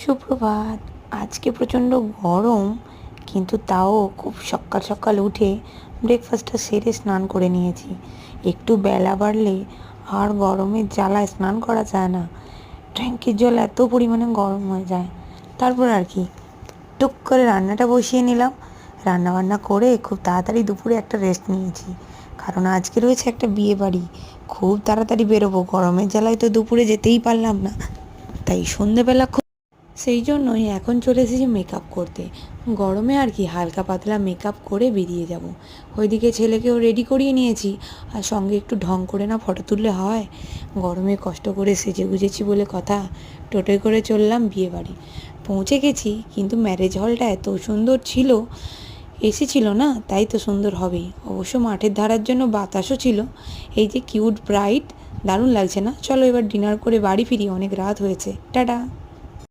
সুপ্রভাত। আজকে প্রচণ্ড গরম, কিন্তু তাও খুব সকাল সকাল উঠে ব্রেকফাস্টটা সেরে স্নান করে নিয়েছি। একটু বেলা বাড়লে আর গরমের জ্বালায় স্নান করা যায় না। ট্যাঙ্কির জল এত পরিমাণে গরম হয়ে যায়। তারপর আর কি, টুক করে রান্নাটা বসিয়ে নিলাম। রান্না বান্না করে খুব তাড়াতাড়ি দুপুরে একটা রেস্ট নিয়েছি। কারণ আজকে রয়েছে একটা বিয়ে বাড়ি। খুব তাড়াতাড়ি বেরোবো, গরমের জ্বালায় তো দুপুরে যেতেই পারলাম না। তাই সন্ধেবেলা সেই জন্যই এখন চলে এসেছি মেকআপ করতে। গরমে আর কি হালকা পাতলা মেকআপ করে বেরিয়ে যাব। ওইদিকে ছেলেকেও রেডি করিয়ে নিয়েছি। আর সঙ্গে একটু ঢং করে না ফটো তুললে হয়? গরমে কষ্ট করে সেজে গুজেছি বলে কথা। টোটোয় করে চললাম বিয়ে বাড়ি। পৌঁছে গেছি, কিন্তু ম্যারেজ হলটা এত সুন্দর ছিল। এসি ছিল না, তাই তো সুন্দর হবেই। অবশ্য মাঠের ধারার জন্য বাতাসও ছিল। এই যে কিউট ব্রাইট দারুণ লাগছে না? চলো এবার ডিনার করে বাড়ি ফিরি, অনেক রাত হয়েছে। টাটা!